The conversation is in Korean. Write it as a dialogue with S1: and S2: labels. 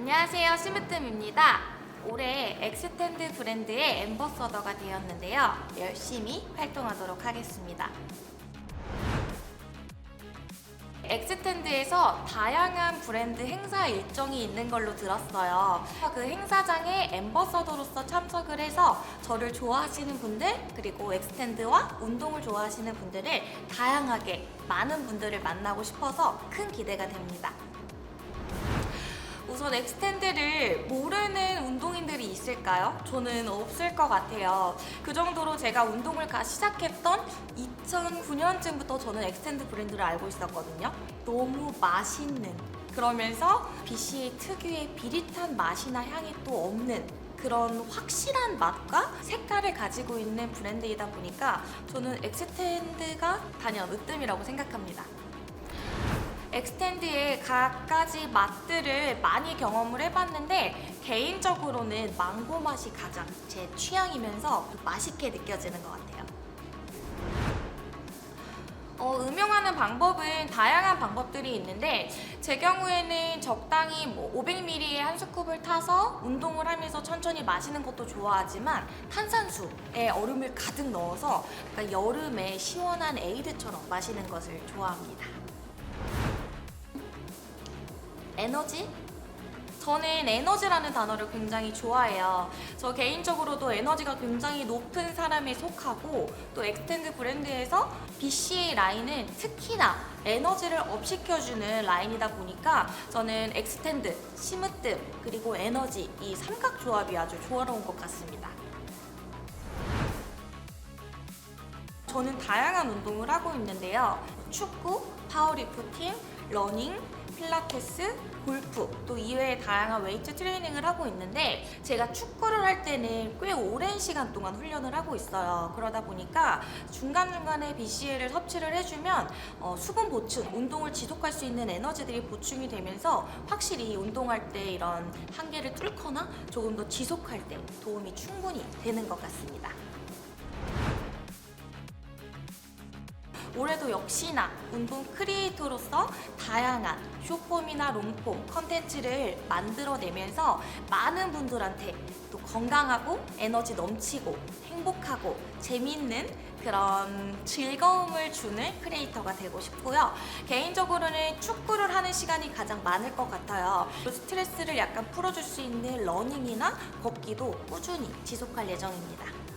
S1: 안녕하세요. 시무뜸입니다. 올해 엑스텐드 브랜드의 엠버서더가 되었는데요. 열심히 활동하도록 하겠습니다. 엑스텐드에서 다양한 브랜드 행사 일정이 있는 걸로 들었어요. 그 행사장에 엠버서더로서 참석을 해서 저를 좋아하시는 분들 그리고 엑스텐드와 운동을 좋아하시는 분들을 다양하게 많은 분들을 만나고 싶어서 큰 기대가 됩니다. 우선 엑스텐드를 모르는 운동인들이 있을까요? 저는 없을 것 같아요. 그 정도로 제가 운동을 가 시작했던 2009년쯤부터 저는 엑스텐드 브랜드를 알고 있었거든요. 너무 맛있는 그러면서 BCA 특유의 비릿한 맛이나 향이 또 없는 그런 확실한 맛과 색깔을 가지고 있는 브랜드이다 보니까 저는 엑스텐드가 단연 으뜸이라고 생각합니다. 엑스텐드의 각가지 맛들을 많이 경험을 해봤는데 개인적으로는 망고 맛이 가장 제 취향이면서 맛있게 느껴지는 것 같아요. 어, 음용하는 방법은 다양한 방법들이 있는데 제 경우에는 적당히 뭐 500ml의 한 스쿱을 타서 운동을 하면서 천천히 마시는 것도 좋아하지만 탄산수에 얼음을 가득 넣어서 약간 여름에 시원한 에이드처럼 마시는 것을 좋아합니다. 에너지? 저는 에너지라는 단어를 굉장히 좋아해요. 저 개인적으로도 에너지가 굉장히 높은 사람에 속하고 또 엑스텐드 브랜드에서 BCA 라인은 특히나 에너지를 업시켜주는 라인이다 보니까 저는 엑스텐드, 시무뜸, 그리고 에너지 이 삼각 조합이 아주 조화로운 것 같습니다. 저는 다양한 운동을 하고 있는데요. 축구, 파워리프팅, 러닝, 필라테스, 골프, 또 이외에 다양한 웨이트 트레이닝을 하고 있는데 제가 축구를 할 때는 꽤 오랜 시간 동안 훈련을 하고 있어요. 그러다 보니까 중간중간에 BCA를 섭취를 해주면 어, 수분 보충, 운동을 지속할 수 있는 에너지들이 보충이 되면서 확실히 운동할 때 이런 한계를 뚫거나 조금 더 지속할 때 도움이 충분히 되는 것 같습니다. 올해도 역시나 운동 크리에이터로서 다양한 쇼폼이나 롱폼 컨텐츠를 만들어내면서 많은 분들한테 또 건강하고 에너지 넘치고 행복하고 재밌는 그런 즐거움을 주는 크리에이터가 되고 싶고요. 개인적으로는 축구를 하는 시간이 가장 많을 것 같아요. 또 스트레스를 약간 풀어줄 수 있는 러닝이나 걷기도 꾸준히 지속할 예정입니다.